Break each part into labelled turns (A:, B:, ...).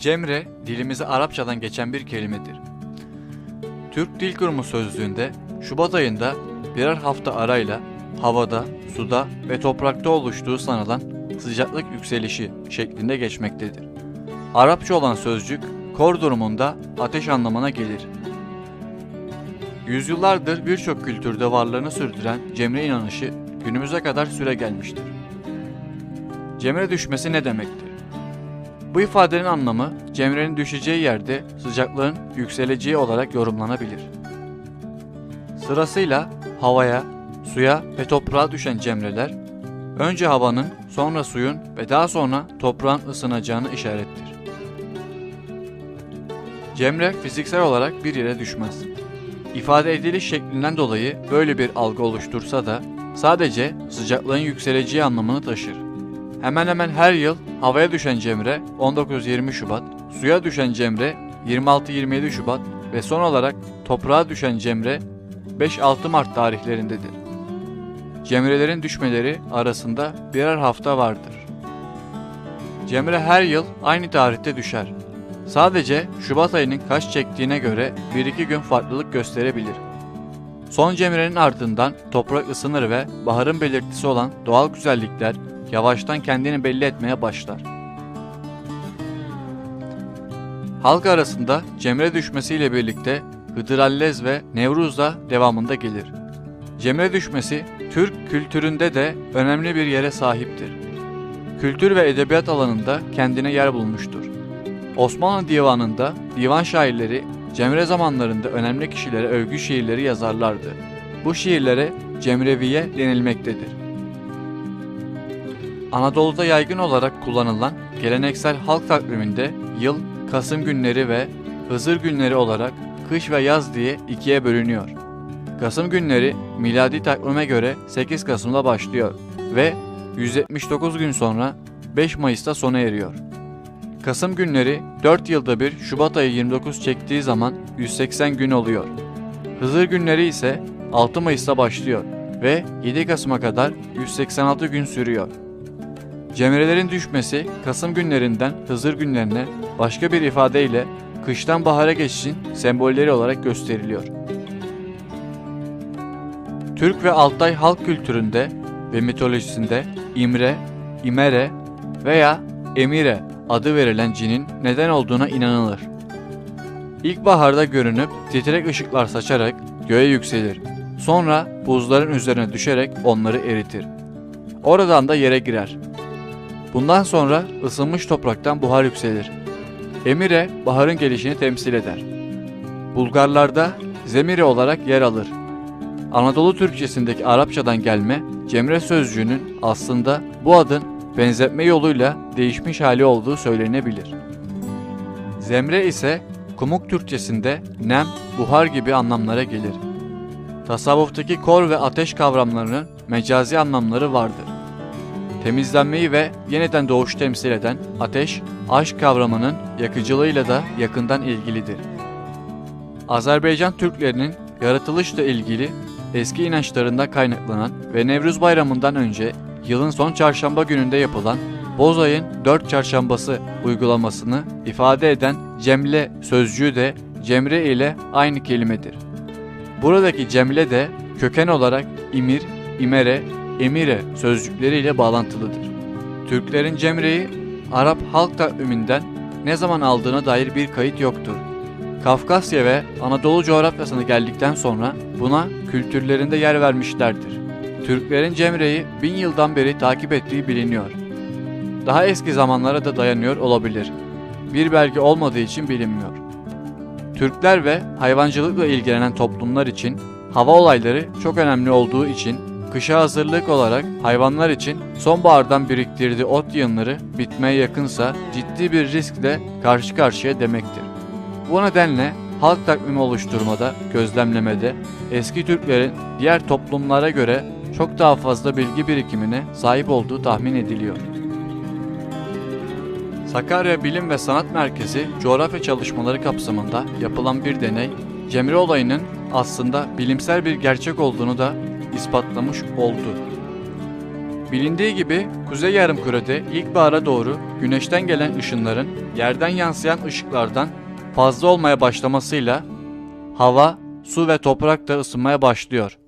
A: Cemre, dilimize Arapçadan geçen bir kelimedir. Türk Dil Kurumu sözlüğünde Şubat ayında birer hafta arayla havada, suda ve toprakta oluştuğu sanılan sıcaklık yükselişi şeklinde geçmektedir. Arapça olan sözcük kor durumunda ateş anlamına gelir. Yüzyıllardır birçok kültürde varlığını sürdüren Cemre inanışı günümüze kadar süre gelmiştir. Cemre düşmesi ne demektir? Bu ifadenin anlamı cemrenin düşeceği yerde sıcaklığın yükseleceği olarak yorumlanabilir. Sırasıyla havaya, suya ve toprağa düşen cemreler önce havanın, sonra suyun ve daha sonra toprağın ısınacağını işarettir. Cemre fiziksel olarak bir yere düşmez. İfade ediliş şeklinden dolayı böyle bir algı oluştursa da sadece sıcaklığın yükseleceği anlamını taşır. Hemen hemen her yıl havaya düşen cemre 19-20 Şubat, suya düşen cemre 26-27 Şubat ve son olarak toprağa düşen cemre 5-6 Mart tarihlerindedir. Cemrelerin düşmeleri arasında birer hafta vardır. Cemre her yıl aynı tarihte düşer. Sadece Şubat ayının kaç çektiğine göre 1-2 gün farklılık gösterebilir. Son cemrenin ardından toprak ısınır ve baharın belirtisi olan doğal güzellikler yavaştan kendini belli etmeye başlar. Halk arasında cemre düşmesiyle birlikte Hıdırallez ve Nevruz da devamında gelir. Cemre düşmesi Türk kültüründe de önemli bir yere sahiptir. Kültür ve edebiyat alanında kendine yer bulmuştur. Osmanlı divanında divan şairleri Cemre zamanlarında önemli kişilere övgü şiirleri yazarlardı. Bu şiirlere Cemreviye denilmektedir. Anadolu'da yaygın olarak kullanılan geleneksel halk takviminde yıl Kasım günleri ve Hızır günleri olarak kış ve yaz diye ikiye bölünüyor. Kasım günleri miladi takvime göre 8 Kasım'da başlıyor ve 179 gün sonra 5 Mayıs'ta sona eriyor. Kasım günleri 4 yılda bir Şubat ayı 29 çektiği zaman 180 gün oluyor. Hızır günleri ise 6 Mayıs'ta başlıyor ve 7 Kasım'a kadar 186 gün sürüyor. Cemrelerin düşmesi Kasım günlerinden Hızır günlerine başka bir ifadeyle kıştan bahara geçişin sembolleri olarak gösteriliyor. Türk ve Altay halk kültüründe ve mitolojisinde İmre, İmere veya Emire adı verilen cinin neden olduğuna inanılır. İlkbaharda görünüp titrek ışıklar saçarak göğe yükselir. Sonra buzların üzerine düşerek onları eritir. Oradan da yere girer. Bundan sonra ısınmış topraktan buhar yükselir. Emire baharın gelişini temsil eder. Bulgarlarda Zemire olarak yer alır. Anadolu Türkçesindeki Arapçadan gelme Cemre sözcüğünün aslında bu adın benzetme yoluyla değişmiş hali olduğu söylenebilir. Zemre ise Kumuk Türkçesinde nem, buhar gibi anlamlara gelir. Tasavvuftaki kor ve ateş kavramlarının mecazi anlamları vardır. Temizlenmeyi ve yeniden doğuşu temsil eden ateş, aşk kavramının yakıcılığıyla da yakından ilgilidir. Azerbaycan Türklerinin yaratılışla ilgili eski inançlarında kaynaklanan ve Nevruz Bayramı'ndan önce yılın son çarşamba gününde yapılan Bozay'ın dört çarşambası uygulamasını ifade eden cemle sözcüğü de cemre ile aynı kelimedir. Buradaki cemle de köken olarak imir, imere, emire sözcükleriyle bağlantılıdır. Türklerin cemreyi Arap halk takviminden ne zaman aldığına dair bir kayıt yoktur. Kafkasya ve Anadolu coğrafyasına geldikten sonra buna kültürlerinde yer vermişlerdir. Türklerin Cemre'yi bin yıldan beri takip ettiği biliniyor. Daha eski zamanlara da dayanıyor olabilir. Bir belge olmadığı için bilinmiyor. Türkler ve hayvancılıkla ilgilenen toplumlar için hava olayları çok önemli olduğu için kışa hazırlık olarak hayvanlar için sonbahardan biriktirdiği ot yığınları bitmeye yakınsa ciddi bir riskle karşı karşıya demektir. Bu nedenle halk takvimi oluşturmada, gözlemlemede eski Türklerin diğer toplumlara göre çok daha fazla bilgi birikimine sahip olduğu tahmin ediliyor. Sakarya Bilim ve Sanat Merkezi coğrafya çalışmaları kapsamında yapılan bir deney, Cemre olayının aslında bilimsel bir gerçek olduğunu da ispatlamış oldu. Bilindiği gibi kuzey yarımkürede ilkbahara doğru güneşten gelen ışınların yerden yansıyan ışıklardan fazla olmaya başlamasıyla hava, su ve toprak da ısınmaya başlıyor.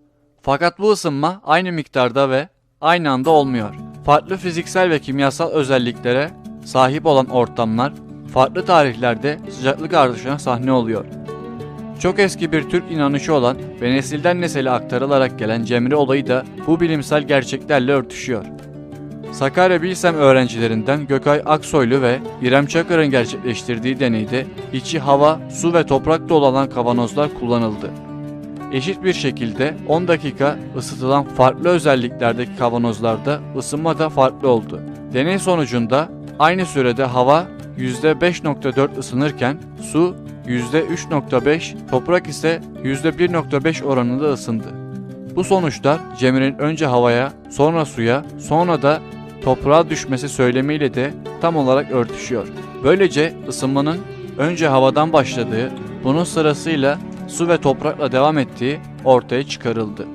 A: Fakat bu ısınma aynı miktarda ve aynı anda olmuyor. Farklı fiziksel ve kimyasal özelliklere sahip olan ortamlar farklı tarihlerde sıcaklık artışına sahne oluyor. Çok eski bir Türk inanışı olan ve nesilden nesile aktarılarak gelen Cemre olayı da bu bilimsel gerçeklerle örtüşüyor. Sakarya Bilsem öğrencilerinden Gökay Aksoylu ve İrem Çakır'ın gerçekleştirdiği deneyde içi hava, su ve toprak dolu olan kavanozlar kullanıldı. Eşit bir şekilde 10 dakika ısıtılan farklı özelliklerdeki kavanozlarda ısınma da farklı oldu. Deney sonucunda aynı sürede hava %5.4 ısınırken su %3.5, toprak ise %1.5 oranında ısındı. Bu sonuçlar Cemre'nin önce havaya, sonra suya, sonra da toprağa düşmesi söylemiyle de tam olarak örtüşüyor. Böylece ısınmanın önce havadan başladığı, bunun sırasıyla su ve toprakla devam ettiği ortaya çıkarıldı.